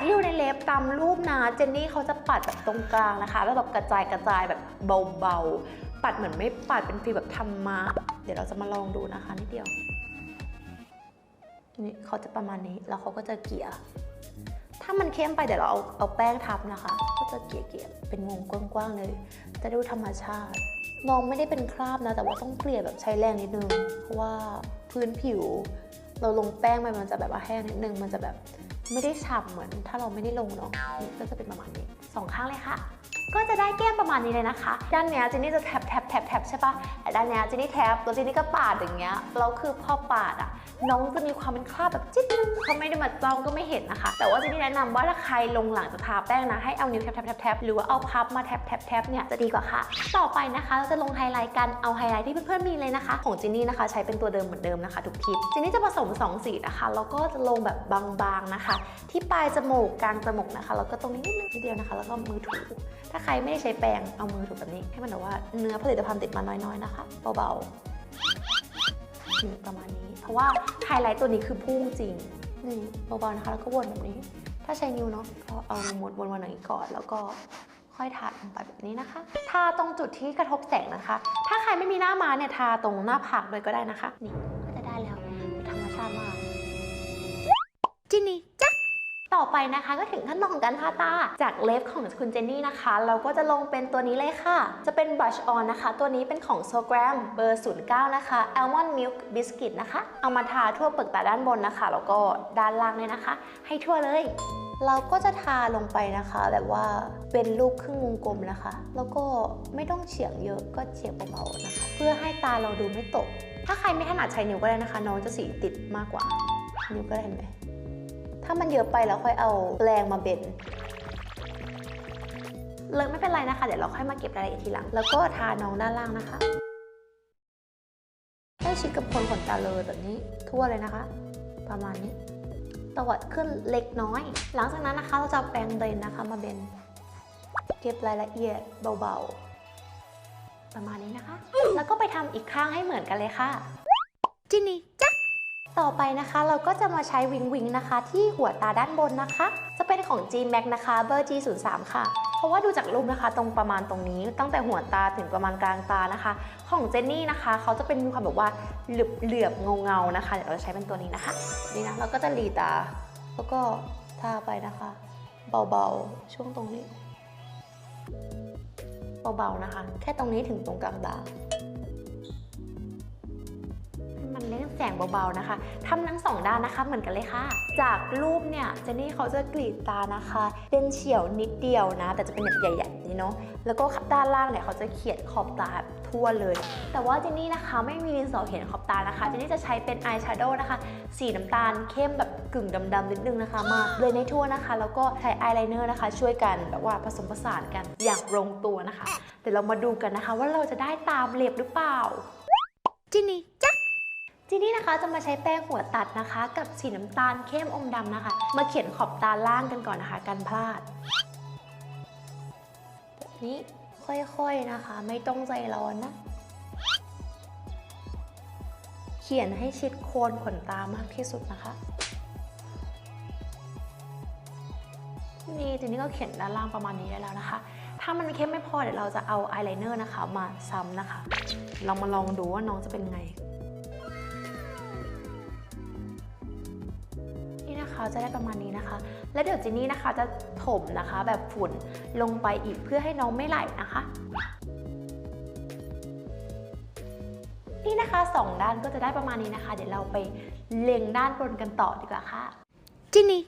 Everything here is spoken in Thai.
ที่ดูในเล็บตามรูปนะเจนนี่เขาจะปัดแบบตรงกลางนะคะแล้วแบบกระจายกระจายแบบเบาๆ ปัดเหมือนไม่ปัดเป็นฟีลแบบธรรมะ เดี๋ยวเราจะมาลองดูนะคะนิดเดียวนี่เขาจะประมาณนี้แล้วเขาก็จะเกลี่ยถ้ามันเข้มไปเดี๋ยวเราเอาเอาแป้งทับนะคะ ก็จะเกลี่ยเกลี่ยๆเป็นวงกว้างๆเลย จะดูธรรมชาติน้องไม่ได้เป็นคราบนะ แต่ว่าต้องเกลี่ยแบบใช้แรงนิดนึงเพราะว่าพื้นผิว เราลงแป้งไปมันจะแบบว่าแห้งนิดนึงมันจะแบบ ไม่ได้ฉ่ำเหมือนถ้าเราไม่ได้ลงเนาะก็จะเป็นประมาณนี้สองข้างเลยค่ะ ก็จะได้แก้มประมาณนี้เลยนะคะ ด้านเนี้ยเจนนี่จะแท็บแท็บแท็บแท็บใช่ปะแต่ด้านเนี้ยเจนนี่แท็บแล้วเจนนี่ก็ปาดอย่างเงี้ยแล้วคือพอปาดอะน้องจะมีความเป็นคราบแบบจิ๊ดนึงเขาไม่ได้มาจ้องก็ไม่เห็นนะคะ แต่ว่าเจนนี่แนะนำว่าถ้าใครลงหลังจะทาแป้งนะให้เอานิ้วแท็บแท็บแท็บแท็บหรือว่าเอาพับมาแท็บแท็บแท็บเนี่ยจะดีกว่าค่ะ ต่อไปนะคะเราจะลงไฮไลท์กันเอาไฮไลท์ที่เพื่อนๆมีเลยนะคะ ของเจนนี่นะคะ ใช้เป็นตัวเดิมเหมือนเดิมนะคะทุกทิปเจนนี่จะผสมสองสีนะคะแล้วก็จะลงแบบบางๆนะคะ ที่ปลายจมูกกลางจมูกนะคะแล้วก็ตรงนี้นิดนึงเดียวนะคะ แล้วก็มือถูถ้าใครไม่ได้ใช้แปรงเอามือถูแบบนี้ ให้มันแบบว่าเนื้อผลิตภัณฑ์ติดมาน้อยๆนะคะ เบาๆประมาณนี้ เพราะว่าไฮไลท์ตัวนี้คือพุ่งจริงนี่เบาๆนะคะแล้วก็วนแบบนี้ ถ้าใช้นิ้วเนาะก็เอาหมดวนๆอย่างนี้ก่อนแล้วก็ค่อยทาลงไปแบบนี้นะคะ ทาตรงจุดที่กระทบแสงนะคะ ถ้าใครไม่มีหน้าม้าเนี่ยทาตรงหน้าผากเลยก็ได้นะคะ นี่ก็จะได้แล้วธรรมชาติมาก ต่อไปนะคะก็ถึงขั้นตอนของการทาตาจากเล็บของคุณเจนนี่นะคะ เราก็จะลงเป็นตัวนี้เลยค่ะ จะเป็น brush on นะคะ ตัวนี้เป็นของ s o g r a m เบอร์ 09 นะคะ almond milk biscuit นะคะ เอามาทาทั่วเปลือกตาด้านบนนะคะ แล้วก็ด้านล่างเลยนะคะ ให้ทั่วเลย เราก็จะทาลงไปนะคะแบบว่าเป็นรูปครึ่งวงกลมนะคะ แล้วก็ไม่ต้องเฉียงเยอะก็เฉียงเบาๆนะคะ เพื่อให้ตาเราดูไม่ตก ถ้าใครไม่ถนัดใช้นิ้วก็ได้นะคะ น้องจะสีติดมากกว่านิ้วก็ได้เห็นไหม ถ้ามันเยอะไปแล้วค่อยเอาแปรงมาเบนเลยไม่เป็นไรนะคะ เดี๋ยวเราค่อยมาเก็บรายละเอียดทีหลัง แล้วก็ทาน้องด้านล่างนะคะ ให้ชิดกับคนขนตาเลยแบบนี้ทั่วเลยนะคะ ประมาณนี้ตวัดขึ้นเล็กน้อย หลังจากนั้นนะคะเราจะแปรงเบนนะคะมาเบนเก็บรายละเอียดเบาๆ ประมาณนี้นะคะ แล้วก็ไปทำอีกข้างให้เหมือนกันเลยค่ะจินี่จ๊ะ ต่อไปนะคะเราก็จะมาใช้วิงวิงนะคะ ที่หัวตาด้านบนนะคะ จะเป็นของ G Max นะคะเบอร์ G03 ค่ะ เพราะว่าดูจากรูปนะคะตรงประมาณตรงนี้ ตั้งแต่หัวตาถึงประมาณกลางตานะคะ ของเจนนี่นะคะเขาจะเป็นมีความแบบว่าเหลือบเหลือบเงาเงาๆนะคะเดี๋ยวเราจะใช้เป็นตัวนี้นะคะ นี่นะเราก็จะหลีตา แล้วก็ทาไปนะคะ เบาๆช่วงตรงนี้เบาๆนะคะ แค่ตรงนี้ถึงตรงกลางตา แสงเบาๆนะคะทำทั้งสองด้านนะคะเหมือนกันเลยค่ะ จากรูปเนี่ยเจนนี่เขาจะกรีดตานะคะเป็นเฉียวนิดเดียวนะ แต่จะเป็นแบบใหญ่ๆนี่เนาะแล้วก็ด้านล่างเนี่ยเขาจะเขียนขอบตาทั่วเลย แต่ว่าเจนนี่นะคะไม่มีดินสอเขียนขอบตานะคะเจนนี่จะใช้เป็นอายแชโดว์นะคะ สีน้ำตาลเข้มแบบกึ่งดำๆนิดนึงนะคะ มาเลยในทั่วนะคะ แล้วก็ใช้อายไลเนอร์นะคะ ช่วยกันแบบว่าผสมผสานกันอย่างลงตัวนะคะ เดี๋ยวเรามาดูกันนะคะ ว่าเราจะได้ตามเล็บหรือเปล่าจินี่จ๊ะ จีนี่นะคะจะมาใช้แป้งหัวตัดนะคะ กับสีน้ำตาลเข้มอมดำนะคะ มาเขียนขอบตาล่างกันก่อนนะคะกันพลาดแบบนี้ค่อยๆนะคะ ไม่ต้องใจร้อนนะ เขียนให้ชิดโคนขนตามากที่สุดนะคะนี่จีนี่ก็เขียนด้านล่างประมาณนี้ได้แล้วนะคะ ถ้ามันเข้มไม่พอเดี๋ยวเราจะเอาอายไลเนอร์นะคะ มาซ้ำนะคะ เรามาลองดูว่าน้องจะเป็นไง นะคะจะได้ประมาณนี้นะคะ แล้วเดี๋ยวจินนี่นะคะจะถมนะคะแบบฝุ่นลงไปอีกเพื่อให้น้องไม่ไหลนะคะนี่นะคะสองด้านก็จะได้ประมาณนี้นะคะ เดี๋ยวเราไปเล็งด้านบนกันต่อดีกว่าค่ะจินนี่